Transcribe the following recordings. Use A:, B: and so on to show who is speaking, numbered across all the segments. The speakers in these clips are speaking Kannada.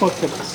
A: 取ってます。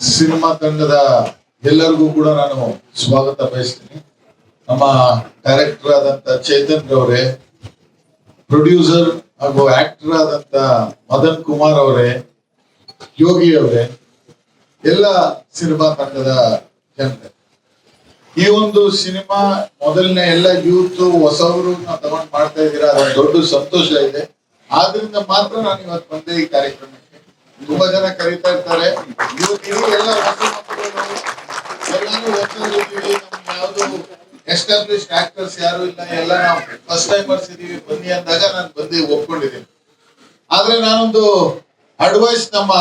B: ಸಿನಿಮಾ ತಂಡದ ಎಲ್ಲರಿಗೂ ಕೂಡ ನಾನು ಸ್ವಾಗತ ಬಯಸ್ತೀನಿ. ನಮ್ಮ ಡೈರೆಕ್ಟರ್ ಆದಂತ ಚೇತನ್ ಅವರೇ ಪ್ರೊಡ್ಯೂಸರ್ ಹಾಗೂ ಆಕ್ಟರ್ ಆದಂತ ಮದನ್ ಕುಮಾರ್ ಅವರೇ, ಯೋಗಿ ಅವರೇ, ಎಲ್ಲ ಸಿನಿಮಾ ತಂಡದ ಜನತೆ. ಈ ಒಂದು ಸಿನಿಮಾ ಮೊದಲನೇ ಎಲ್ಲ ಯೂತ್ ಹೊಸವರು ತಗೊಂಡ್ ಮಾಡ್ತಾ ಇದ್ದೀರಾ ದೊಡ್ಡ ಸಂತೋಷ ಇದೆ. ಆದ್ರಿಂದ ಮಾತ್ರ ನಾನು ಇವತ್ತು ಬಂದೆ ಈ ಕಾರ್ಯಕ್ರಮಕ್ಕೆ. ತುಂಬಾ ಜನ ಕರೀತಾ ಇರ್ತಾರೆ. ಎಲ್ಲ ಯಾವ್ದು ಆಕ್ಟರ್ಸ್ ಯಾರು ಇಲ್ಲ. ಎಲ್ಲ ನಾವು ಫಸ್ಟ್ ಟೈಮ್ ಇದೀವಿ. ಬನ್ನಿ ಅಂದಾಗ ನಾನು ಬಂದು ಒಪ್ಕೊಂಡಿದ್ದೀನಿ. ಆದ್ರೆ ನಾನೊಂದು ಅಡ್ವೈಸ್ ನಮ್ಮ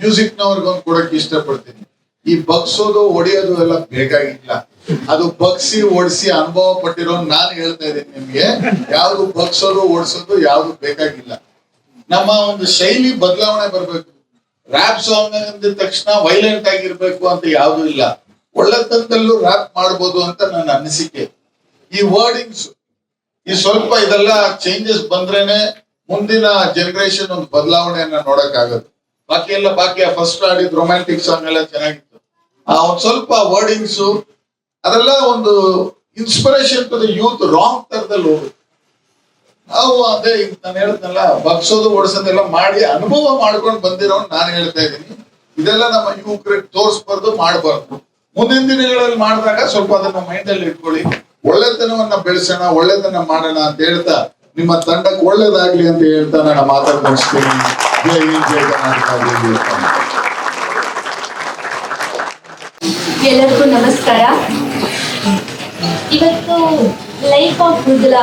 B: ಮ್ಯೂಸಿಕ್ ನವ್ರಿಗೊಂದು ಕೊಡಕ್ಕೆ ಇಷ್ಟಪಡ್ತೀನಿ. ಈ ಬಗ್ಸೋದು, ಒಡೆಯೋದು ಎಲ್ಲ ಬೇಕಾಗಿಲ್ಲ. ಅದು ಬಗ್ಸಿ ಓಡಿಸಿ ಅನುಭವ ಪಟ್ಟಿರೋ ನಾನು ಹೇಳ್ತಾ ಇದ್ದೀನಿ ನಿಮ್ಗೆ. ಯಾವ್ದು ಬಗ್ಸೋದು ಓಡಿಸೋದು ಯಾವ್ದು ಬೇಕಾಗಿಲ್ಲ. ನಮ್ಮ ಒಂದು ಶೈಲಿ ಬದಲಾವಣೆ ಬರಬೇಕು. ರ್ಯಾಪ್ ಸಾಂಗ್ ಅಂದ ತಕ್ಷಣ ವೈಲೆಂಟ್ ಆಗಿರ್ಬೇಕು ಅಂತ ಯಾವ್ದು ಇಲ್ಲ. ಒಳ್ಳೆತನದಲ್ಲೂ ರ್ಯಾಪ್ ಮಾಡ್ಬೋದು ಅಂತ ನನ್ನ ಅನಿಸಿಕೆ. ಈ ವರ್ಡಿಂಗ್ಸ್ ಈ ಸ್ವಲ್ಪ ಇದೆಲ್ಲ ಚೇಂಜಸ್ ಬಂದ್ರೇನೆ ಮುಂದಿನ ಜನರೇಷನ್ ಒಂದು ಬದಲಾವಣೆಯನ್ನ ನೋಡಕ್ ಆಗುತ್ತೆ ಬಾಕಿ ಎಲ್ಲ ಬಾಕಿ ಫಸ್ಟ್ ಆಡಿದ ರೊಮ್ಯಾಂಟಿಕ್ ಸಾಂಗ್ ಎಲ್ಲ ಚೆನ್ನಾಗಿತ್ತು. ಆ ಒಂದ್ ಸ್ವಲ್ಪ ವರ್ಡಿಂಗ್ಸ್ ಅದೆಲ್ಲ ಒಂದು inspiration to the youth wrong ತರದಲ್ಲಿ ಹೋಗುತ್ತೆ. ನಾವು ಅದೇ ನಾನು ಹೇಳ್ತನಲ್ಲ, ಬಗ್ಸೋದು ಓಡಿಸೋದೆಲ್ಲ ಮಾಡಿ ಅನುಭವ ಮಾಡ್ಕೊಂಡು ಬಂದಿರೋ ನಾನು ಹೇಳ್ತಾ ಇದ್ದೀನಿ. ಇದೆಲ್ಲ ನಮ್ಮ ಯುವಕರಿಗೆ ತೋರಿಸ್ಬಾರ್ದು, ಮಾಡಬಾರ್ದು. ಮುಂದಿನ ದಿನಗಳಲ್ಲಿ ಮಾಡಿದಾಗ ಸ್ವಲ್ಪ ಅದನ್ನ ಮೈಂಡ್ ಅಲ್ಲಿ ಇಟ್ಕೊಳ್ಳಿ. ಒಳ್ಳೆತನವನ್ನ ಬೆಳೆಸೋಣ, ಒಳ್ಳೆತನ ಮಾಡೋಣ ಅಂತ ಹೇಳ್ತಾ, ನಿಮ್ಮ ತಂಡಕ್ಕೆ ಒಳ್ಳೇದಾಗ್ಲಿ ಅಂತ ಹೇಳ್ತಾ ನಾನು ಮಾತಾಡ್.
C: ಎಲ್ಲರಿಗೂ ನಮಸ್ಕಾರ. ಇವತ್ತು life of Mridula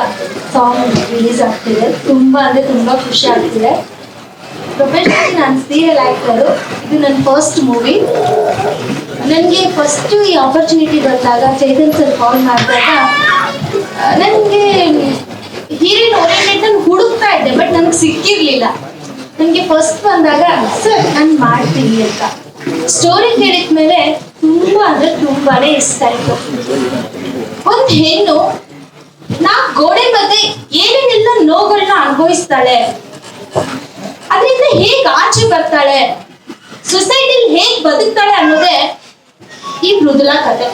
C: song release ಆಗ್ತಿದೆ. ತುಂಬ ಅಂದರೆ ತುಂಬ ಖುಷಿ ಆಗ್ತಿದೆ. ಪ್ರೊಫೆಷನಲಿ ನಾನು ಸೀರಿಯಲ್ ಆ್ಯಕ್ಟರು ಇದು ನನ್ನ ಫಸ್ಟ್ ಮೂವಿ ನನಗೆ ಫಸ್ಟು ಈ ಆಪರ್ಚುನಿಟಿ ಬಂದಾಗ ಚೈತನ್ ಸರ್ ಕಾಲ್ ಮಾಡಿದಾಗ ನನಗೆ ಹೀರೋಯಿನ್ ಓರಿಯೆಂಟೆಡ್ ನಾನು ಹುಡುಕ್ತಾ ಇದ್ದೆ ಬಟ್ ನನಗೆ ಸಿಕ್ಕಿರಲಿಲ್ಲ. ನನಗೆ ಫಸ್ಟ್ ಬಂದಾಗ ಸರ್ ನಾನು ಮಾಡ್ತೀನಿ ಅಂತ. ಸ್ಟೋರಿ ಕೇಳಿದ ಮೇಲೆ ತುಂಬ ಅಂದರೆ ತುಂಬಾನೇ ಇಷ್ಟ ಆಯಿತು. ಒಂದು ಹೆಣ್ಣು ನಾ ಗೋಡೆ ಮಧ್ಯೆ ಏನೇನೆಲ್ಲ ನೋವುಗಳನ್ನ ಅನುಭವಿಸ್ತಾಳೆ. ಅದರಿಂದ ಹೇಗ್ ಆಚೆ ಬರ್ತಾಳೆ ಸೊಸೈಟಿಲಿ ಹೇಗ್ ಬದುಕ್ತಾಳೆ ಅನ್ನೋದೇ ಈ ಮೃದುಲಾ ಕಥೆ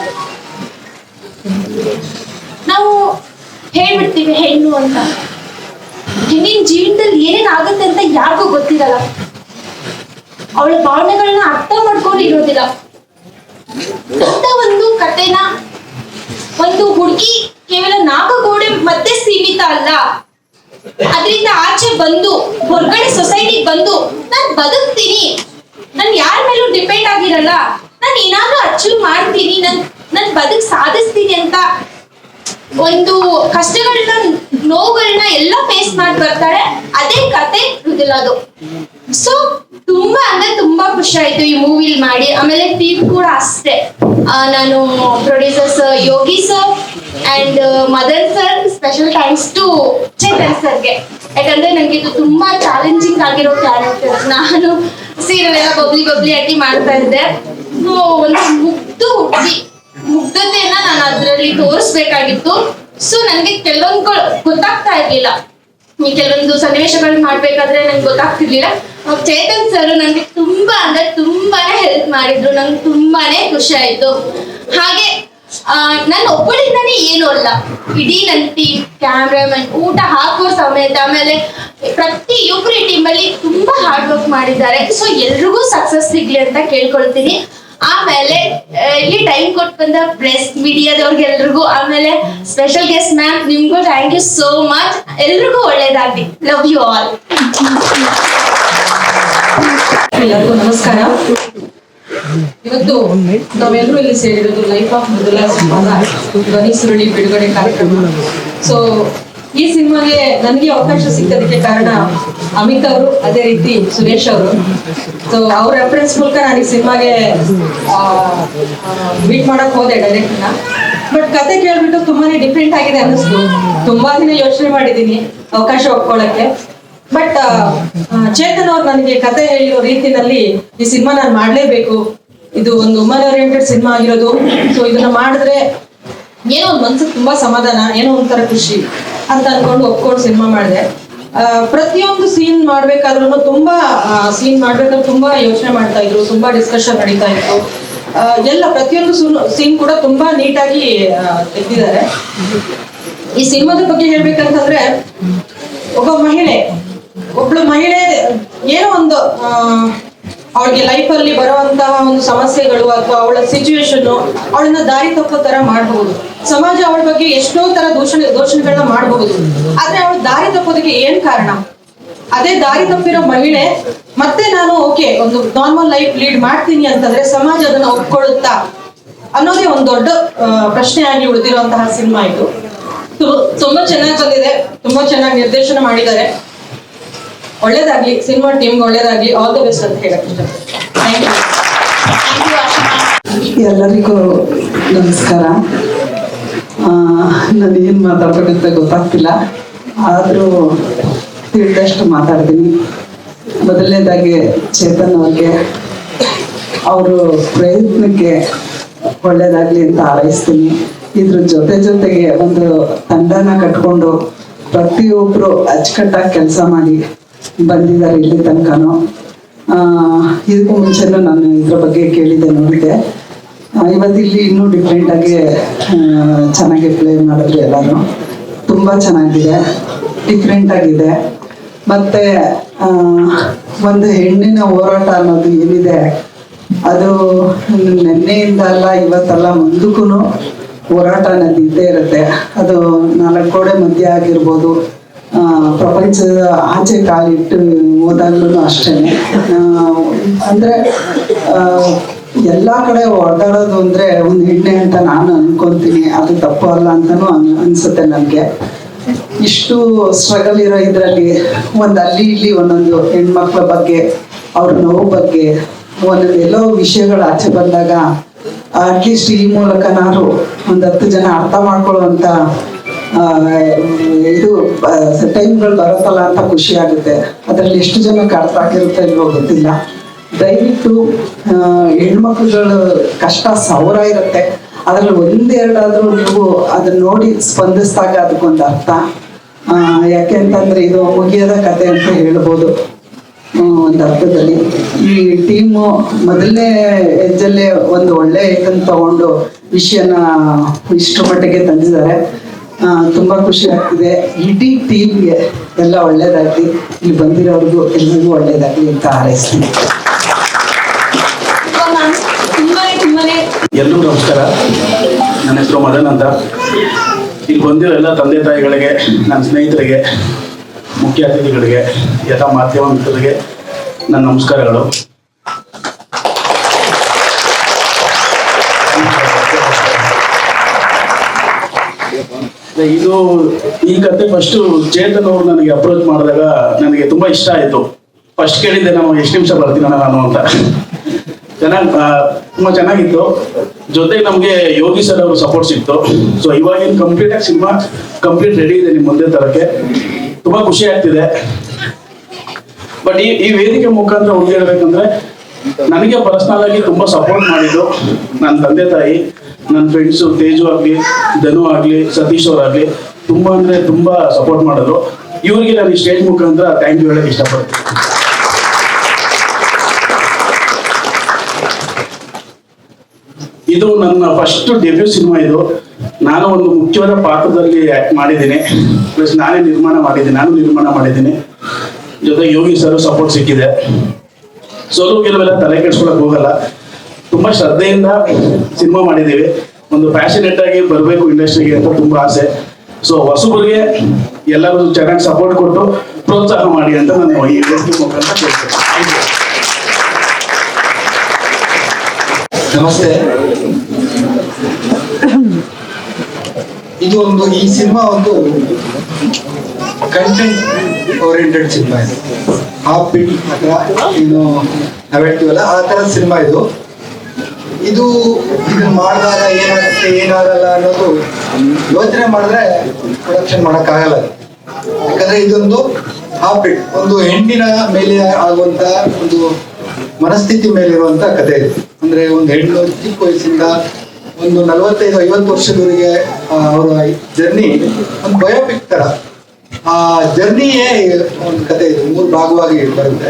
C: ನಾವು ಹೇಳ್ಬಿಡ್ತೀವಿ ಹೆಣ್ಣು ಅಂತ. ಹೆಣ್ಣಿನ ಜೀವನದಲ್ಲಿ ಏನೇನ್ ಆಗುತ್ತೆ ಅಂತ ಯಾರಿಗೂ ಗೊತ್ತಿರಲ್ಲ. ಅವಳ ಭಾವನೆಗಳನ್ನ ಅರ್ಥ ಮಾಡ್ಕೊಂಡು ಇರೋದಿಲ್ಲ ಒಂದು ಕತೆನ, ಒಂದು ಹುಡುಗಿ ಕೇವಲ ನಾಲ್ಕು ಗೋಡೆ ಮತ್ತೆ ಸೀಮಿತ ಅಲ್ಲ. ಅದರಿಂದ ಆಚೆ ಬಂದು, ಹೊರಗಡೆ ಸೊಸೈಟಿಗೆ ಬಂದು ನಾನು ಬದುಕ್ತೀನಿ. ನಾನು ಯಾರ ಮೇಲೂ ಡಿಪೆಂಡ್ ಆಗಿರಲ್ಲ. ನಾನು ಏನಾದ್ರೂ ಅಚೀವ್ ಮಾಡ್ತೀನಿ. ನನ್ ನನ್ ಬದುಕ್ ಸಾಧಿಸ್ತೀನಿ ಅಂತ ಒಂದು ಕಷ್ಟಗಳನ್ನ, ನೋವುಗಳನ್ನ ಎಲ್ಲ ಫೇಸ್ ಮಾಡಿ ಬರ್ತಾರೆ. ಅದೇ ಕತೆ ಅದು. ಸೊ ತುಂಬಾ ಅಂದ್ರೆ ತುಂಬಾ ಖುಷಿ ಆಯ್ತು ಈ ಮೂವಿಲ್ ಮಾಡಿ. ಆಮೇಲೆ ಟೀಮ್ ಕೂಡ ಅಷ್ಟೇ. ನಾನು producers Yogi sir and mother sir special thanks to Chetan ಸರ್ಗೆ ಯಾಕಂದ್ರೆ ನಂಗೆ ಇದು ತುಂಬಾ ಚಾಲೆಂಜಿಂಗ್ ಆಗಿರೋ ಕ್ಯಾರೆಕ್ಟರ್ ನಾನು ಸೀರಿಯಲ್ ಎಲ್ಲ ಬಬ್ಲಿ ಬಬ್ಲಿ ಆಗಿ ಮಾಡ್ತಾ ಇದ್ದೆ. ಸೊ ಒಂದು ಮುಗ್ದು ಹುಡುಗಿ ಮುಗ್ಧತೆಯನ್ನ ನಾನು ಅದರಲ್ಲಿ ತೋರಿಸ್ಬೇಕಾಗಿತ್ತು. ಸೊ ನನಗೆ ಕೆಲವೊಂದ್ಗಳು ಗೊತ್ತಾಗ್ತಾ ಇರ್ಲಿಲ್ಲ. ಕೆಲವೊಂದು ಸನ್ನಿವೇಶಗಳು ಮಾಡ್ಬೇಕಾದ್ರೆ ನಂಗೆ ಗೊತ್ತಾಗ್ತಿರ್ಲಿಲ್ಲ. ಚೇತನ್ ಸರ್ ನನಗೆ ತುಂಬಾ ಅಂದ್ರೆ ತುಂಬಾನೇ ಹೆಲ್ಪ್ ಮಾಡಿದ್ರು. ನಂಗೆ ತುಂಬಾನೇ ಖುಷಿ ಆಯ್ತು. ಹಾಗೆ ನನ್ನ ಒಬ್ಬಳಿಂದಾನೇ ಏನು ಅಲ್ಲ. ಇಡೀ ನನ್ನ ಟೀಮ್ ಕ್ಯಾಮ್ರಾಮನ್ ಊಟ ಹಾಕೋ ಸಮೇತ ಆಮೇಲೆ ಪ್ರತಿಯೊಬ್ಬರು ಈ ಟೀಮಲ್ಲಿ ತುಂಬಾ ಹಾರ್ಡ್ ವರ್ಕ್ ಮಾಡಿದ್ದಾರೆ. ಸೊ ಎಲ್ರಿಗೂ ಸಕ್ಸಸ್ ಸಿಗ್ಲಿ ಅಂತ ಕೇಳ್ಕೊಳ್ತೀನಿ. ಆಮೇಲೆ ಇಲ್ಲಿ ಟೈಮ್ ಕೊಟ್ಟು ಬಂದ ಪ್ರೆಸ್ ಮೀಡಿಯಾದವ್ರಿಗೆಲ್ರಿಗೂ ಆಮೇಲೆ ಸ್ಪೆಷಲ್ ಗೆಸ್ಟ್ ಮ್ಯಾಮ್ ನಿಮ್ಗೂ ಥ್ಯಾಂಕ್ ಯು ಸೋ ಮಚ್ ಎಲ್ರಿಗೂ ಒಳ್ಳೇದಾಗ್ಲಿ. ಲವ್ ಯು ಆಲ್
D: ಎಲ್ಲರಿಗೂ ನಮಸ್ಕಾರ. ಇವತ್ತು ನಾವೆಲ್ಲರೂ ಇಲ್ಲಿ ಸೇರಿರೋದು ಲೈಫ್ ಆಫ್ ಮೃದುಲಾ ಧ್ವನಿ ಸುರುಳಿ ಬಿಡುಗಡೆ ಕಾರ್ಯಕ್ರಮ. ಸೊ ಈ ಸಿನಿಮಾಗೆ ನನಗೆ ಅವಕಾಶ ಸಿಕ್ಕದಕ್ಕೆ ಕಾರಣ ಅಮಿತ್ ಅವರು, ಅದೇ ರೀತಿ ಸುರೇಶ್ ಅವರು. ಸೊ ಅವ್ರ ರೆಫರೆನ್ಸ್ ಮೂಲಕ ನಾನು ಈ ಸಿನಿಮಾಗೆ ಮೀಟ್ ಮಾಡಕ್ ಹೋದೆ ಡೈರೆಕ್ಟ್ ಬಟ್ ಕತೆ ಕೇಳ್ಬಿಟ್ಟು ತುಂಬಾನೇ ಡಿಫ್ರೆಂಟ್ ಆಗಿದೆ ಅನ್ನಿಸ್ತು. ತುಂಬಾ ದಿನ ಯೋಚನೆ ಮಾಡಿದ್ದೀನಿ ಅವಕಾಶ ಒಪ್ಕೊಳ್ಳಕ್ಕೆ. ಬಟ್ ಚೇತನ್ ಅವ್ರು ನನಗೆ ಕತೆ ಹೇಳಿರೋ ರೀತಿನಲ್ಲಿ ಈ ಸಿನಿಮಾ ನಾನು ಮಾಡಲೇಬೇಕು. ಇದು ಒಂದು ಉಮನ್ ಓರಿಯೆಂಟೆಡ್ ಸಿನಿಮಾ ಆಗಿರೋದು. ಸೊ ಇದನ್ನ ಮಾಡಿದ್ರೆ ಏನೋ ಒಂದು ಮನ್ಸಿಗೆ ತುಂಬಾ ಸಮಾಧಾನ, ಏನೋ ಒಂಥರ ಖುಷಿ ಅಂತ ಅನ್ಕೊಂಡು ಒಪ್ಕೊಂಡು ಸಿನಿಮಾ ಮಾಡಿದೆ. ಪ್ರತಿಯೊಂದು ಸೀನ್ ಮಾಡ್ಬೇಕಾದ್ರೂ ತುಂಬಾ ಸೀನ್ ಮಾಡ್ಬೇಕಾದ್ರೆ ತುಂಬಾ ಯೋಚನೆ ಮಾಡ್ತಾ ಇದ್ರು, ತುಂಬಾ ಡಿಸ್ಕಷನ್ ನಡೀತಾ ಇತ್ತು. ಎಲ್ಲ ಪ್ರತಿಯೊಂದು ಸೀನ್ ಕೂಡ ತುಂಬಾ ನೀಟಾಗಿ ತೆಗೆದಿದ್ದಾರೆ. ಈ ಸಿನಿಮಾದ ಬಗ್ಗೆ ಹೇಳ್ಬೇಕಂತಂದ್ರೆ, ಒಬ್ಬ ಮಹಿಳೆ ಒಬ್ಳು ಮಹಿಳೆ, ಏನೋ ಒಂದು ಅವಳಿಗೆ ಲೈಫಲ್ಲಿ ಬರುವಂತಹ ಒಂದು ಸಮಸ್ಯೆಗಳು ಅಥವಾ ಅವಳ ಸಿಚುವೇಶನ್ ಅವಳನ್ನ ದಾರಿ ತಪ್ಪೋ ತರ ಮಾಡಬಹುದು. ಸಮಾಜ ಅವಳ ಬಗ್ಗೆ ಎಷ್ಟೋ ತರ ದೂಷಣೆ ದೋಷಣೆಗಳನ್ನ ಮಾಡಬಹುದು. ಆದ್ರೆ ಅವಳು ದಾರಿ ತಪ್ಪೋದಕ್ಕೆ ಏನ್ ಕಾರಣ? ಅದೇ ದಾರಿ ತಪ್ಪಿರೋ ಮಹಿಳೆ, ಮತ್ತೆ ನಾನು ಓಕೆ ಒಂದು ನಾರ್ಮಲ್ ಲೈಫ್ ಲೀಡ್ ಮಾಡ್ತೀನಿ ಅಂತಂದ್ರೆ ಸಮಾಜ ಅದನ್ನ ಒಪ್ಕೊಳ್ಳುತ್ತಾ? ಅನ್ನೋದೇ ಒಂದು ದೊಡ್ಡ ಪ್ರಶ್ನೆ ಆಗಿ ಉಳಿದಿರುವಂತಹ ಸಿನಿಮಾ ಇದು. ತುಂಬಾ ಚೆನ್ನಾಗಿ ಬಂದಿದೆ, ತುಂಬಾ ಚೆನ್ನಾಗಿ ನಿರ್ದೇಶನ ಮಾಡಿದ್ದಾರೆ. ಒಳ್ಳೇದಾಗ್ಲಿ ಸಿನಿಮಾ ಟೀಮ್ಗೆ ಒಳ್ಳೇದಾಗ್ಲಿ ಆಲ್ ದ ಬೆಸ್ಟ್ ಅಂತ ಹೇಳಕ್ ಇಷ್ಟಪಡ್ತೀನಿ. ಥ್ಯಾಂಕ್
C: ಥ್ಯಾಂಕ್ ಯು
E: ಎಲ್ಲರಿಗೂ ನಮಸ್ಕಾರ. ನಾನು ಏನು ಮಾತಾಡ್ಬೇಕಂತ ಗೊತ್ತಾಗ್ತಿಲ್ಲ. ಆದರೂ ತಿಳಿದಷ್ಟು ಮಾತಾಡ್ತೀನಿ. ಮೊದಲನೇದಾಗಿ ಚೇತನ್ ಅವ್ರಿಗೆ ಅವರು ಪ್ರಯತ್ನಕ್ಕೆ ಒಳ್ಳೇದಾಗ್ಲಿ ಅಂತ ಹಾರೈಸ್ತೀನಿ. ಇದ್ರ ಜೊತೆ ಜೊತೆಗೆ ಒಂದು ತಂಡನ ಕಟ್ಕೊಂಡು ಪ್ರತಿಯೊಬ್ಬರು ಅಚ್ಚುಕಟ್ಟಾಗಿ ಕೆಲಸ ಮಾಡಿ ಬಂದಿದ್ದಾರೆ ಇಲ್ಲಿ ತನಕನೂ. ಇದಕ್ಕೂ ಮುಂಚೆನೂ ನಾನು ಇದ್ರ ಬಗ್ಗೆ ಕೇಳಿದ್ದೆ ನೋಡಿದ್ದೆ ಆ, ಇವತ್ತು ಇಲ್ಲಿ ಇನ್ನೂ ಡಿಫ್ರೆಂಟಾಗಿ ಚೆನ್ನಾಗಿ ಪ್ಲೇ ಮಾಡಿದ್ರು ಎಲ್ಲರೂ. ತುಂಬಾ ಚೆನ್ನಾಗಿದೆ ಡಿಫ್ರೆಂಟ್ ಆಗಿದೆ. ಮತ್ತೆ ಒಂದು ಹೆಣ್ಣಿನ ಹೋರಾಟ ಅನ್ನೋದು ಏನಿದೆ ಅದು ನಿನ್ನೆಯಿಂದ ಅಲ್ಲ ಇವತ್ತಲ್ಲ ಮುಂದಕ್ಕೂ ಹೋರಾಟ ಅನ್ನೋದು ಇದ್ದೇ ಇರುತ್ತೆ. ಅದು ನಾಲ್ಕು ಕೋಡೆ ಮಧ್ಯೆ ಆಗಿರ್ಬೋದು. ಪ್ರಪಂಚದ ಆಚೆ ಕಾಲಿಟ್ಟು ಹೋದಾಗ್ಲೂ ಅಷ್ಟೇ. ಅಂದರೆ ಎಲ್ಲಾ ಕಡೆ ಓಡಾಡೋದು ಅಂದ್ರೆ ಒಂದು ಹೆಣ್ಣೆ ಅಂತ ನಾನು ಅನ್ಕೊಂತೀನಿ. ಅದು ತಪ್ಪು ಅಲ್ಲ ಅಂತಲೂ ಅನ್- ಅನ್ಸುತ್ತೆ ನನಗೆ. ಇಷ್ಟು ಸ್ಟ್ರಗಲ್ ಇರೋ ಇದರಲ್ಲಿ ಒಂದು ಅಲ್ಲಿ ಇಲ್ಲಿ ಒಂದೊಂದು ಹೆಣ್ಮಕ್ಳ ಬಗ್ಗೆ ಅವ್ರ ನೋವು ಬಗ್ಗೆ ಒಂದೊಂದು ಎಲ್ಲೋ ವಿಷಯಗಳು ಆಚೆ ಬಂದಾಗ ಅಟ್ಲೀಸ್ಟ್ ಈ ಮೂಲಕನಾದ್ರು ಒಂದು ಹತ್ತು ಜನ ಅರ್ಥ ಮಾಡ್ಕೊಳ್ಳುವಂತ ಆ, ಇದು ಟೈಮ್ಗಳು ಬರುತ್ತಲ್ಲ ಅಂತ ಖುಷಿ ಆಗುತ್ತೆ. ಅದರಲ್ಲಿ ಎಷ್ಟು ಜನ ಅರ್ಥ ಆಗಿರುತ್ತೆ ಇಲ್ವೋ ಗೊತ್ತಿಲ್ಲ. ದಯವಿಟ್ಟು ಹೆಣ್ಮಕ್ಳುಗಳು ಕಷ್ಟ ಸಾವಿರ ಇರುತ್ತೆ. ಅದ್ರಲ್ಲಿ ಒಂದೆರಡಾದ್ರೂ ನೀವು ಅದನ್ನ ನೋಡಿ ಸ್ಪಂದಿಸಿದಾಗ ಅದಕ್ಕೊಂದು ಅರ್ಥ. ಯಾಕೆ ಅಂತಂದ್ರೆ ಇದು ಮುಗಿಯದ ಕತೆ ಅಂತ ಹೇಳ್ಬೋದು. ಒಂದು ಅರ್ಥದಲ್ಲಿ. ಈ ಟೀಮು ಮೊದಲನೇ ಹೆಜ್ಜಲ್ಲೇ ಒಂದು ಒಳ್ಳೆ ಇದನ್ನ ತಗೊಂಡು ವಿಷಯನ ಇಷ್ಟು ಮಟ್ಟಿಗೆ ತಂದಿದ್ದಾರೆ. ತುಂಬಾ ಖುಷಿ ಆಗ್ತಿದೆ. ಇಡೀ ಟೀಮ್ಗೆ ಎಲ್ಲ ಒಳ್ಳೇದಾಗ್ಲಿ ಇಲ್ಲಿ ಬಂದಿರೋರಿಗೂ ಎಲ್ರಿಗೂ ಒಳ್ಳೇದಾಗ್ಲಿ ಅಂತ ಹಾರೈಸ್ತೀನಿ.
F: ಎಲ್ಲರೂ ನಮಸ್ಕಾರ. ನನ್ನ ಹೆಸರು ಮದನ್ ಅಂತ. ಇಲ್ಲಿ ಬಂದಿರೋ ಎಲ್ಲ ತಂದೆ ತಾಯಿಗಳಿಗೆ ನನ್ನ ಸ್ನೇಹಿತರಿಗೆ ಮುಖ್ಯ ಅತಿಥಿಗಳಿಗೆ ಎಲ್ಲ ಮಾಧ್ಯಮ ಮಿತ್ರರಿಗೆ ನನ್ನ ನಮಸ್ಕಾರಗಳು. ಇದು ಈ ಕತೆ ಫಸ್ಟ್ ಚೇತನ್ ಅವರು ನನಗೆ ಅಪ್ರೋಚ್ ಮಾಡಿದಾಗ ನನಗೆ ತುಂಬಾ ಇಷ್ಟ ಆಯ್ತು. ಫಸ್ಟ್ ಕೇಳಿದ್ದೆ ನಾವು ಎಷ್ಟು ನಿಮಿಷ ಬರ್ತೀನ ನಾನು ಅಂತ. ಚೆನ್ನಾಗಿ ತುಂಬಾ ಚೆನ್ನಾಗಿತ್ತು. ಜೊತೆಗೆ ನಮಗೆ ಯೋಗಿ ಸರ್ ಅವರು ಸಪೋರ್ಟ್ ಸಿಕ್ತು. ಸೊ ಇವಾಗ ಏನು ಕಂಪ್ಲೀಟ್ ಆಗಿ ಸಿನಿಮಾ ಕಂಪ್ಲೀಟ್ ರೆಡಿ ಇದೆ ನಿಮ್ ಮುಂದೆ ತರಕ್ಕೆ. ತುಂಬಾ ಖುಷಿ ಆಗ್ತಿದೆ. ಬಟ್ ಈ ಈ ವೇದಿಕೆ ಮುಖಾಂತರ ಹೇಳ್ಬೇಕಂದ್ರೆ, ನನಗೆ ಪರ್ಸನಲ್ ಆಗಿ ತುಂಬಾ ಸಪೋರ್ಟ್ ಮಾಡಿದ್ರು ನನ್ನ ತಂದೆ ತಾಯಿ. ನನ್ನ ಫ್ರೆಂಡ್ಸು ತೇಜು ಆಗ್ಲಿ, ಧನು ಆಗ್ಲಿ, ಸತೀಶ್ ಅವ್ರಾಗ್ಲಿ ತುಂಬಾ ಅಂದ್ರೆ ತುಂಬಾ ಸಪೋರ್ಟ್ ಮಾಡಿದ್ರು. ಇವರಿಗೆ ನಾನು ಈ ಸ್ಟೇಜ್ ಮುಖಾಂತರ ಥ್ಯಾಂಕ್ ಯು ಹೇಳಕ್ ಇಷ್ಟಪಡ್ತೀನಿ. ಇದು ನನ್ನ ಫಸ್ಟ್ ಡೆಬ್ಯೂ ಸಿನಿಮಾ ಇದು. ನಾನು ಒಂದು ಮುಖ್ಯವಾದ ಪಾತ್ರದಲ್ಲಿ ಆಕ್ಟ್ ಮಾಡಿದ್ದೀನಿ. ಪ್ಲಸ್ ನಾನೇ ನಿರ್ಮಾಣ ಮಾಡಿದ್ದೀನಿ, ನಾನು ನಿರ್ಮಾಣ ಮಾಡಿದ್ದೀನಿ. ಜೊತೆ ಯೋಗಿ ಸರ್ ಸಪೋರ್ಟ್ ಸಿಕ್ಕಿದೆ. ಸೋಲು ಗೆಲುವೆಲ್ಲ ತಲೆ ಕೆಡ್ಸ್ಕೊಳಕ್ ಹೋಗಲ್ಲ. ತುಂಬಾ ಶ್ರದ್ಧೆಯಿಂದ ಸಿನಿಮಾ ಮಾಡಿದ್ದೀವಿ. ಒಂದು ಪ್ಯಾಷನೆಟ್ ಆಗಿ ಬರಬೇಕು ಇಂಡಸ್ಟ್ರಿಗೆ ಅಂತ ತುಂಬಾ ಆಸೆ. ಸೊ ಹೊಸಬರಿಗೆ ಎಲ್ಲರೂ ಚೆನ್ನಾಗಿ ಸಪೋರ್ಟ್ ಕೊಟ್ಟು ಪ್ರೋತ್ಸಾಹ ಮಾಡಿ ಅಂತ ನಾನು ಈ ವೇದಿಕೆ ಮುಖಾಂತರ
G: ನಮಸ್ತೆ. ಇದು ಒಂದು, ಈ ಸಿನಿಮಾ ಒಂದು ಕಂಟೆಂಟ್ ಓರಿಯೆಂಟೆಡ್ ಸಿನಿಮಾ ಇದು. ಹಾಫ್ ಬಿಟ್ ಅಥವಾ, ಏನು, ನಾವು ಹೇಳ್ತೀವಲ್ಲ, ಆ ತರ ಸಿನಿಮಾ ಇದು. ಇದು ಇದನ್ನ ಮಾಡಿದಾಗ ಏನಾಗುತ್ತೆ, ಏನಾಗಲ್ಲ ಅನ್ನೋದು ಯೋಚನೆ ಮಾಡಿದ್ರೆ ಪ್ರೊಡಕ್ಷನ್ ಮಾಡೋಕ್ಕಾಗಲ್ಲ. ಯಾಕಂದ್ರೆ ಇದೊಂದು ಹಾಬಿಟ್ ಬಿಟ್ ಒಂದು ಹೆಣ್ಣಿನ ಮೇಲೆ ಆಗುವಂತ ಒಂದು ಮನಸ್ಥಿತಿ ಮೇಲೆ ಇರುವಂತ ಕಥೆ ಇದು. ಅಂದ್ರೆ ಒಂದು ಹೆಣ್ಣು ಚಿಕ್ಕ ವಯಸ್ಸಿಂದ ಒಂದು ನಲವತ್ತೈದು, ಐವತ್ತು ವರ್ಷದವರೆಗೆ ಅವರ ಜರ್ನಿ ಒಂದು ಬಯೋಪಿಕ್ ತರ. ಆ ಜರ್ನಿಯೇ ಒಂದು ಕತೆ ಇದು. ಮೂರು ಭಾಗವಾಗಿ ಬರುತ್ತೆ.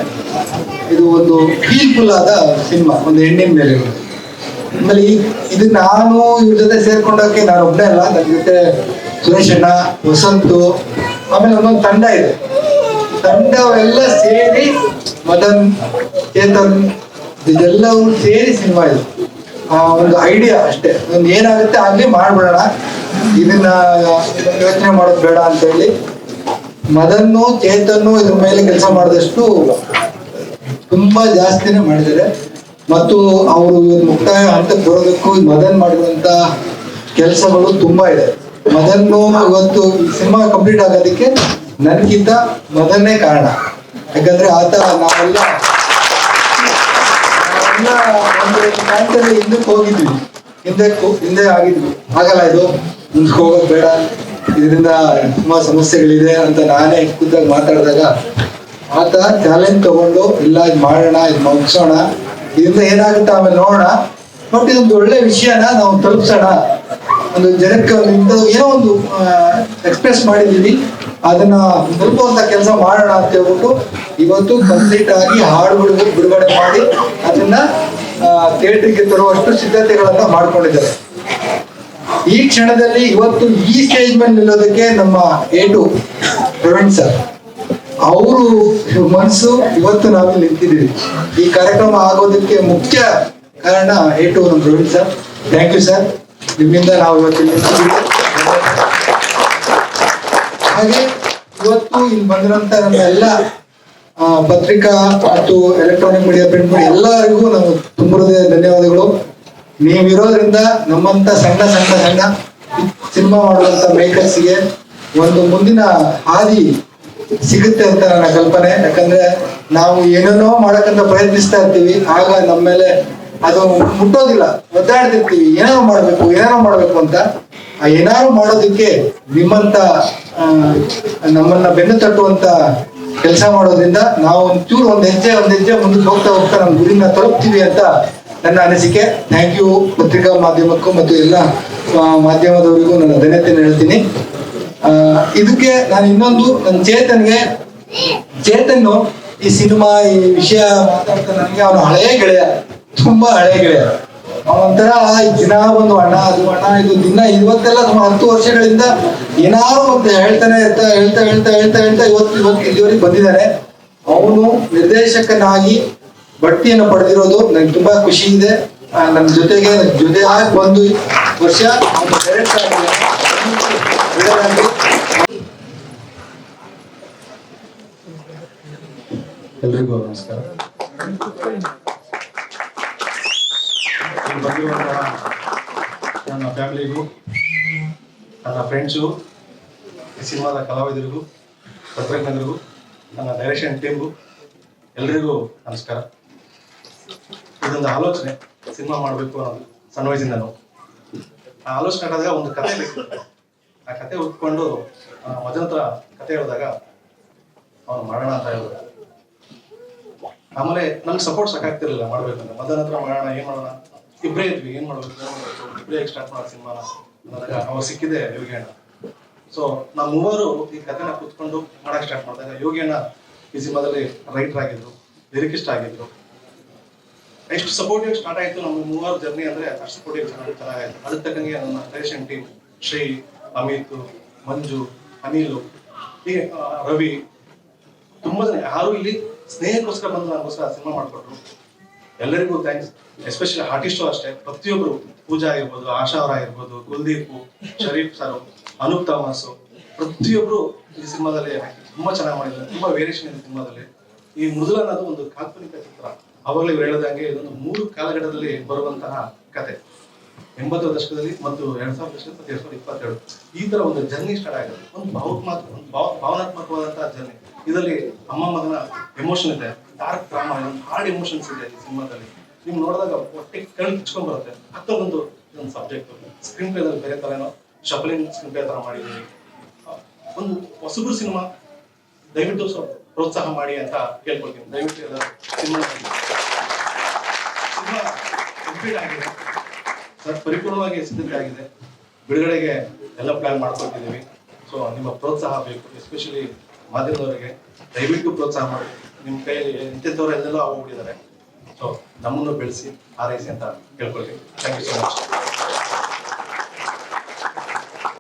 G: ಇದು ಒಂದು ಫೀಲ್ಫುಲ್ ಆದ ಸಿನಿಮಾ ಒಂದು ಹೆಣ್ಣಿನ ಮೇಲೆ ಆಮೇಲೆ ಇದು ನಾನು ಇವ್ರ ಜೊತೆ ಸೇರ್ಕೊಂಡೋಕೆ ನಾನು ಒಬ್ಬನೇ ಅಲ್ಲ ನನ್ನ ಜೊತೆ ಸುರೇಶ್ ಅಣ್ಣ, ವಸಂತು, ಆಮೇಲೆ ಒಂದೊಂದು ತಂಡ ಇದೆ. ತಂಡವೆಲ್ಲ ಸೇರಿ ಮದನ್, ಚೇತನ್, ಇದೆಲ್ಲವೂ ಸೇರಿ ಸಿನಿಮಾ ಇದು. ಆ, ಒಂದು ಐಡಿಯಾ ಅಷ್ಟೇ. ಒಂದು ಏನಾಗುತ್ತೆ ಆಗ್ಲಿ ಮಾಡ್ಬಿಡೋಣ. ಇದನ್ನ ಯೋಚನೆ ಮಾಡೋದು ಬೇಡ ಅಂತ ಹೇಳಿ ಮದನ್ನು, ಚೇತನ್ನು ಇದ್ರ ಮೇಲೆ ಕೆಲಸ ಮಾಡಿದಷ್ಟು ತುಂಬಾ ಜಾಸ್ತಿನೇ ಮಾಡಿದ್ದಾರೆ. ಮತ್ತು ಅವರು ಮುಕ್ತಾಯ ಹಂತಕ್ಕೆ ಬರೋದಕ್ಕೂ ಮದನ್ ಮಾಡಿದಂತ ಕೆಲಸಗಳು ತುಂಬಾ ಇದೆ. ಮದನ್ ಇವತ್ತು ಸಿನಿಮಾ ಕಂಪ್ಲೀಟ್ ಆಗೋದಕ್ಕೆ ನನಗಿಂತ ಮದನ್ನೇ ಕಾರಣ. ಯಾಕಂದ್ರೆ ಆತ ನಾವೆಲ್ಲ ಹಿಂದಕ್ಕೆ ಹೋಗಿದ್ವಿ. ಹಿಂದೆ ಹಿಂದೆ ಆಗಿದ್ವಿ. ಆಗಲ್ಲ ಇದು, ಮುಂದಕ್ಕೆ ಹೋಗೋದು ಬೇಡ. ಇದರಿಂದ ತುಂಬಾ ಸಮಸ್ಯೆಗಳಿದೆ ಅಂತ ನಾನೇ ಖುದ್ದಾಗಿ ಮಾತಾಡಿದಾಗ ಆತ ಚಾಲೆಂಜ್ ತಗೊಂಡು ಇಲ್ಲ, ಇದು ಮಾಡೋಣ, ಇದು ಮುಗಿಸೋಣ. ಇದರಿಂದ ಏನಾಗುತ್ತೆ ಆಮೇಲೆ ನೋಡೋಣ. ಬಟ್ ಇದೊಂದು ಒಳ್ಳೆ ವಿಷಯನ ನಾವು ತಲುಪಿಸೋಣ. ಒಂದು ಜನಕ್ಕೆ ಏನೋ ಒಂದು ಎಕ್ಸ್ಪ್ರೆಸ್ ಮಾಡಿದೀವಿ ಅದನ್ನ ತಲುಪುವಂತ ಕೆಲಸ ಮಾಡೋಣ ಅಂತ ಹೇಳ್ಬಿಟ್ಟು ಇವತ್ತು ಕಂಪ್ಲೀಟ್ ಆಗಿ ಹಾಡುಗಳು ಬಿಡುಗಡೆ ಮಾಡಿ ಅದನ್ನ ಥಿಯೇಟರ್ಗೆ ತರುವಷ್ಟು ಸಿದ್ಧತೆಗಳನ್ನ ಮಾಡ್ಕೊಂಡಿದ್ದಾರೆ. ಈ ಕ್ಷಣದಲ್ಲಿ ಇವತ್ತು ಈ ಸ್ಟೇಜ್ ಮೇಲೆ ನಿಲ್ಲೋದಕ್ಕೆ ನಮ್ಮ ಏಟು ಪ್ರವೀಣ್ ಸರ್ ಅವರು ಮನಸ್ಸು ಇವತ್ತು ನಾವು ನಿಂತಿದ್ದೀವಿ. ಈ ಕಾರ್ಯಕ್ರಮ ಆಗೋದಕ್ಕೆ ಮುಖ್ಯ ಕಾರಣ ಏಟು ನಮ್ಮ Rohit sir. Thank you sir ನಿಮ್ಮಿಂದ ನಾವು ಇವತ್ತು ನಿಂತಿದ್ದೀವಿ ಹಾಗೆ ಇವತ್ತು ಇಲ್ಲಿ ಬಂದಿರೋಂತ ನಮ್ಮ ಎಲ್ಲ ಪತ್ರಿಕಾ ಮತ್ತು ಎಲೆಕ್ಟ್ರಾನಿಕ್ ಮೀಡಿಯಾ ಪ್ರಿಂಟ್ ಮೀಡಿಯಾ ಎಲ್ಲರಿಗೂ ನಾವು ತುಂಬ ಧನ್ಯವಾದಗಳು. ನೀವಿರೋದ್ರಿಂದ ನಮ್ಮಂತ ಸಣ್ಣ ಸಣ್ಣ ಸಣ್ಣ ಸಿನಿಮಾ ಮಾಡುವಂತ ಮೇಕರ್ಸ್ಗೆ ಒಂದು ಮುಂದಿನ ಹಾದಿ ಸಿಗುತ್ತೆ ಅಂತ ನನ್ನ ಕಲ್ಪನೆ. ಯಾಕಂದ್ರೆ ನಾವು ಏನೇನೋ ಮಾಡಕ್ಕಂತ ಪ್ರಯತ್ನಿಸ್ತಾ ಇರ್ತೀವಿ, ಆಗ ನಮ್ಮ ಮೇಲೆ ಅದು ಮುಟ್ಟೋದಿಲ್ಲ. ಒದ್ದಾಡ್ತಿರ್ತೀವಿ. ಏನಾರು ಮಾಡ್ಬೇಕು ಏನಾರು ಮಾಡ್ಬೇಕು ಅಂತ. ಆ ಏನಾರು ಮಾಡೋದಕ್ಕೆ ನಿಮ್ಮಂತ ನಮ್ಮನ್ನ ಬೆನ್ನು ತಟ್ಟುವಂತ ಕೆಲಸ ಮಾಡೋದ್ರಿಂದ ನಾವು ಒಂಚೂರು ಒಂದ್ ಹೆಜ್ಜೆ ಒಂದ್ ಹೆಜ್ಜೆ ಮುಂದಕ್ಕೆ ಹೋಗ್ತಾ ಹೋಗ್ತಾ ನಮ್ಮ ಗುರಿನ ತಲುಪ್ತೀವಿ ಅಂತ ನನ್ನ ಅನಿಸಿಕೆ. ಥ್ಯಾಂಕ್ ಯು ಪತ್ರಿಕಾ ಮಾಧ್ಯಮಕ್ಕೂ ಮತ್ತು ಎಲ್ಲ ಮಾಧ್ಯಮದವರಿಗೂ ನನ್ನ ಧನ್ಯತೆಯನ್ನು ಹೇಳ್ತೀನಿ. ಇದಕ್ಕೆ ನಾನು ಇನ್ನೊಂದು ನನ್ನ ಚೇತನ್ಗೆ ಚೇತನ್ ಈ ಸಿನಿಮಾ, ಈ ವಿಷಯ ಮಾತಾಡ್ತಾ ನನಗೆ ಅವನು ಹಳೆಯ ಗೆಳೆಯ, ತುಂಬಾ ಹಳೆಯ ಗೆಳೆಯ. ಅವನೊಂಥರ ದಿನ ಒಂದು ಅಣ್ಣ, ಅದು ಅಣ್ಣ, ಇದು ದಿನ ಇವತ್ತೆಲ್ಲ ಸುಮಾರು ಹತ್ತು ವರ್ಷಗಳಿಂದ ಏನಾದ್ರು ಒಂದು ಹೇಳ್ತಾನೆ ಇರ್ತಾ ಹೇಳ್ತಾ ಹೇಳ್ತಾ ಹೇಳ್ತಾ ಹೇಳ್ತಾ ಇವತ್ತು ಇವತ್ತು ಇಲ್ಲಿವರೆಗೆ ಬಂದಿದ್ದಾನೆ. ಅವನು ನಿರ್ದೇಶಕನಾಗಿ ಬಡ್ತಿಯನ್ನು ಪಡೆದಿರೋದು ನನಗೆ ತುಂಬಾ ಖುಷಿ ಇದೆ. ನನ್ನ ಜೊತೆಗೆ ಜೊತೆ ಆಗಿ ಒಂದು ವರ್ಷ ಡೈರೆಕ್ಟ್ ಆಗಿದ್ದಾನೆ
H: ಎಲ್ರಿಗೂ ನಮಸ್ಕಾರ. ನನ್ನ ಫ್ಯಾಮಿಲಿಗೂ, ನನ್ನ ಫ್ರೆಂಡ್ಸು ಈ ಸಿನಿಮಾದ ಕಲಾವಿದರಿಗೂ ತಂತ್ರಜ್ಞರಿಗೂ ನನ್ನ ಡೈರೆಕ್ಷನ್ ಟೀಮ್ಗೂ ಎಲ್ರಿಗೂ ನಮಸ್ಕಾರ. ಇದೊಂದು ಆಲೋಚನೆ, ಸಿನಿಮಾ ಮಾಡಬೇಕು ಅನ್ನೋದು ಸಣ್ಣ ವಯಸ್ಸಿಂದ ನಾವು ಆ ಆಲೋಚನೆ ಆದಾಗ ಒಂದು ಕತೆ ಬೇಕು. ಆ ಕತೆ ಉಟ್ಕೊಂಡು ಮಧ್ಯಂತರ ಕತೆ ಹೇಳಿದಾಗ, ಅವನು ಮಾಡೋಣ ಅಂತ ಹೇಳಿದ ಆಮೇಲೆ ನಂಗೆ ಸಪೋರ್ಟ್ ಸಾಕಾಗ್ತಿರಲಿಲ್ಲ ಮಾಡ್ಬೇಕಂದ್ರೆ ಮದನ್ ಹತ್ರ ಮಾಡೋಣ, ಏನ್ ಮಾಡೋಣ? ಇಬ್ರೇ ಇದ್ವಿ, ಏನ್ ಮಾಡ್ಬೇಕು ಇಬ್ರೇ ಸ್ಟಾರ್ಟ್ ಮಾಡೋ ಸಿನಿಮಾನ ಅನ್ನೋದಾಗ ಅವ್ರು ಸಿಕ್ಕಿದೆ ಯೋಗಿಯಣ್ಣ. ಸೊ ನಾವು ಮೂವರು ಈ ಕಥೆನ ಕುತ್ಕೊಂಡು ಮಾಡಕ್ ಸ್ಟಾರ್ಟ್ ಮಾಡಿದಾಗ ಯೋಗಿಯಣ್ಣ ಈ ಸಿನಿಮಾದಲ್ಲಿ ರೈಟರ್ ಆಗಿದ್ರು ಲಿರಿಕಿಸ್ಟ್ ಆಗಿದ್ರು. ಎಷ್ಟು ಸಪೋರ್ಟಿವ್ ಸ್ಟಾರ್ಟ್ ಆಯ್ತು ನಮ್ಮ ಮೂವರು ಜರ್ನಿ ಅಂದ್ರೆ ಅಷ್ಟು ಸಪೋರ್ಟಿವ್ ಚೆನ್ನಾಗಿ ಚೆನ್ನಾಗಾಯ್ತು. ಅದಕ್ಕೆ ತಕ್ಕಂಗೆ ನನ್ನ ಡೈರೆಕ್ಷನ್ ಟೀಮ್ ಶ್ರೀ, ಅಮಿತ್, ಮಂಜು, ಅನಿಲು ರವಿ, ತುಂಬಾ ಜನ ಯಾರು ಇಲ್ಲಿ ಸ್ನೇಹಕ್ಕೋಸ್ಕರ ಬಂದು ನನಗೋಸ್ಕರ ಸಿನಿಮಾ ಮಾಡಿಕೊಟ್ರು. ಎಲ್ಲರಿಗೂ ಥ್ಯಾಂಕ್ಸ್ ಎಸ್ಪೆಷಲಿ ಆರ್ಟಿಸ್ಟು ಅಷ್ಟೇ. ಪ್ರತಿಯೊಬ್ಬರು ಪೂಜಾ ಆಗಿರ್ಬೋದು, ಆಶಾ ಅವರ ಆಗಿರ್ಬೋದು, ಕುಲ್ದೀಪ್, ಶರೀಫ್ ಸರ್ ಅನೂಪ್ ತಮಾಸು ಪ್ರತಿಯೊಬ್ಬರು ಈ ಸಿನಿಮಾದಲ್ಲಿ ತುಂಬಾ ಚೆನ್ನಾಗಿ ಮಾಡಿದ್ದಾರೆ. ತುಂಬಾ ವೇರಿಯೇಷನ್ ಇದೆ ಸಿನಿಮಾದಲ್ಲಿ. ಈ ಮೊದಲ ಅನ್ನೋದು ಒಂದು ಕಾಲ್ಪನಿಕ ಚಿತ್ರ. ಅವಾಗಲೇ ಇವ್ರು ಹೇಳಿದಂಗೆ ಇದೊಂದು ಮೂರು ಕಾಲಘಟ್ಟದಲ್ಲಿ ಬರುವಂತಹ ಕತೆ. ಎಂಬತ್ತರ ದಶಕದಲ್ಲಿ ಮತ್ತು ಎರಡ್ ಸಾವಿರದ ದಶಕ ಮತ್ತು ಎರಡ್ ಸಾವಿರದ ಇಪ್ಪತ್ತೆರಡು. ಈ ತರ ಒಂದು ಜರ್ನಿ ಸ್ಟಾರ್ಟ್ ಆಗಿದೆ. ಒಂದು ಭಾವನಾತ್ಮಕ ಒಂದು ಭಾವ ಭಾವನಾತ್ಮಕವಾದಂತಹ ಜರ್ನಿ ಇದರಲ್ಲಿ ಅಮ್ಮ ಮಗನ ಎಮೋಷನ್ ಇದೆ ಡಾರ್ಕ್ ಡ್ರಾಮಾ ಹಾರ್ಡ್ ಎಮೋಷನ್ಸ್ ಇದೆ ಈ ಸಿನಿಮಾದಲ್ಲಿ. ನೀವು ನೋಡಿದಾಗ ಹೊಟ್ಟೆ ಕಣ್ಣು ಕಿಚ್ಕೊಂಡ್ ಬರುತ್ತೆ. ಒಂದು ಇದೊಂದು ಸಬ್ಜೆಕ್ಟ್ ಸ್ಕ್ರೀನ್ ಪ್ಲೇದಲ್ಲಿ ಬೇರೆ ತರ ಏನೋ ಶಬಲಿನ್ ಸ್ಕ್ರೀನ್ ಪ್ಲೇ ತರ ಮಾಡಿದ್ದೀವಿ ಒಂದು ಹೊಸಬ್ರು ಸಿನಿಮಾ, ದಯವಿಟ್ಟು ಸ್ವಲ್ಪ ಪ್ರೋತ್ಸಾಹ ಮಾಡಿ ಅಂತ ಕೇಳ್ಕೊಳ್ತೀನಿ. ದಯವಿಟ್ಟು ಸಿನಿಮಾ ಸಿನಿಮಾ ಕಂಪ್ಲೀಟ್ ಆಗಿದೆ. ಸರ್, ಪರಿಪೂರ್ಣವಾಗಿ ಸಿದ್ಧತೆ ಆಗಿದೆ. ಬಿಡುಗಡೆಗೆ ಎಲ್ಲ ಪ್ಲಾನ್ ಮಾಡ್ಕೊಳ್ತಿದ್ದೀವಿ. ಸೊ ನಿಮ್ಮ ಪ್ರೋತ್ಸಾಹ ಬೇಕು ಎಸ್ಪೆಷಲಿ ಮಾಧ್ಯಮದವರಿಗೆ ದಯವಿಟ್ಟು ಪ್ರೋತ್ಸಾಹ ಮಾಡಿ. ನಿಮ್ಮ ಕೈಯಲ್ಲಿ ಎಂತೆಂಥವ್ರು ಎಲ್ಲೆಲ್ಲೋ ಹೋಗ್ಬಿಟ್ಟಿದ್ದಾರೆ ಸೊ ನಮ್ಮನ್ನು ಬೆಳೆಸಿ ಆರೈಸಿ ಅಂತ ಕೇಳ್ಕೊಳ್ತೀನಿ. Thank you so much